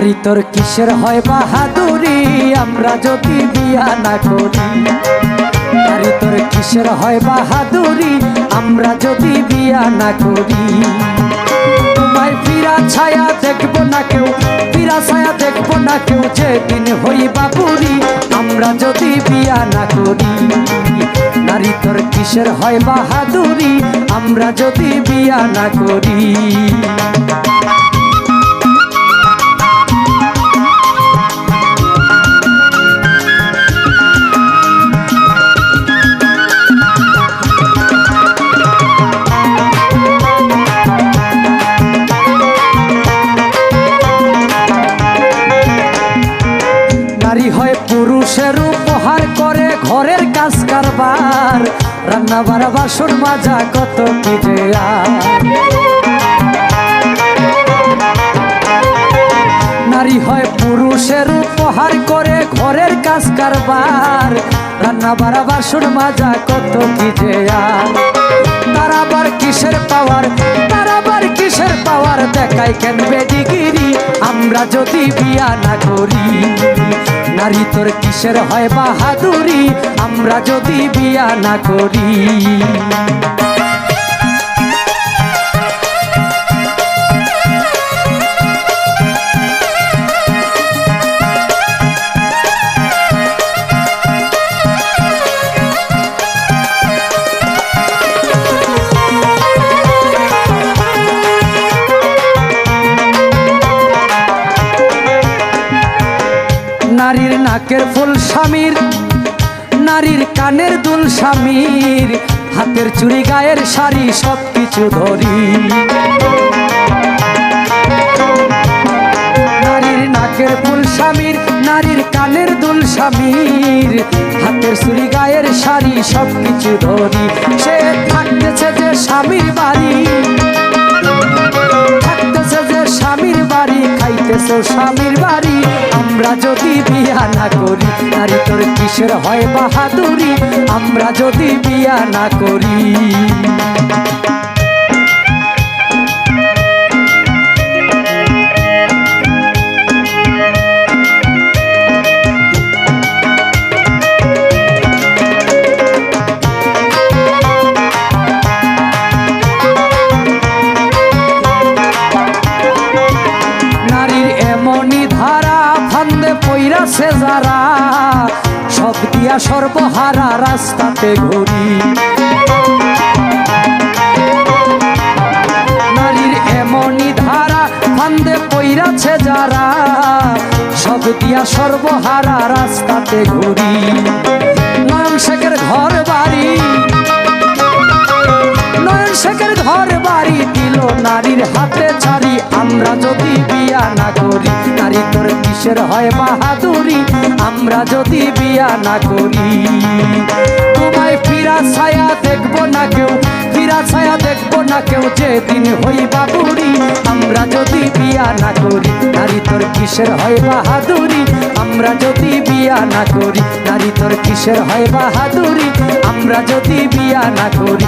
নারী তোর কিসের হয় বাহাদুরি? আমরা যদি বিয়া না করি নারী তোর কিসের হয় বাহাদুরি? আমরা যদি বিয়া না করি, তোমায় ফিরা ছায়া দেখব না কেউ, ফিরা ছায়া দেখব না কেউ, যেদিন হই বাবুরি, আমরা যদি বিয়া না করি, নারী তোর কিসের হয় বাহাদুরি? আমরা যদি বিয়া না করি। পুরুষের উপহার করে ঘরের কাজ কারবার। রান্না বাড়া, বাসন মাজা, কত কি নারী হয় পুরুষের উপহার করে ঘরের কাজ কারবার। রান্না বাড়া, বাসন মাজা, কত কি। তার আবার কিসের পাওয়ার? তার আবার কিসের পাওয়ার? দেখায় কেন বেডিগিরি আমরা যদি বিয়া না করি। নারী তোর কিসের হয় বাহাদুরি? আমরা যদি বিয়া না করি। নাকের ফুল স্বামীর, নারীর কানের দুল স্বামীর, হাতের চুড়ি গায়ের শাড়ি সব কিছু ধরি। নারীর নাকের ফুল স্বামীর, নারীর কানের দুল স্বামীর, হাতের চুড়ি গায়ের শাড়ি সব কিছু ধরি। সে থাকতেছে যে স্বামীর বাড়ি। বাড়ি স্বামীর বাড়ি। আমরা যদি বিয়া না করি, নারী তোর কিসের হয় বাহাদুরি? আমরা যদি বিয়া না করি। পইরাছে যারা, সব দিয়া সর্বহারা রাস্তাতে ঘুরি। নারীর এমনই ধারা ফান্দে পইরাছে যারা, সব দিয়া সর্বহারা রাস্তাতে ঘুরি। নয়ন শেখের ঘর বাড়ি নয়ন শেখের ঘর বাড়ি নারীর হাতে ছাড়ি, আমরা যদি বিয়া না করি, নারী তোর কিসের হয় বাহাদুরি? আমরা যদি বিয়া না করি। তোমায় ফিরা ছায়া দেখব না কেউ, ফিরা ছায়া দেখব না কেউ, যেদিন হই বাবুরি আমরা যদি বিয়া না করি, নারী তোর কিসের হয় বাহাদুরি? আমরা যদি বিয়া না করি, নারী তোর কিসের হয় বাহাদুরি? আমরা যদি বিয়া না করি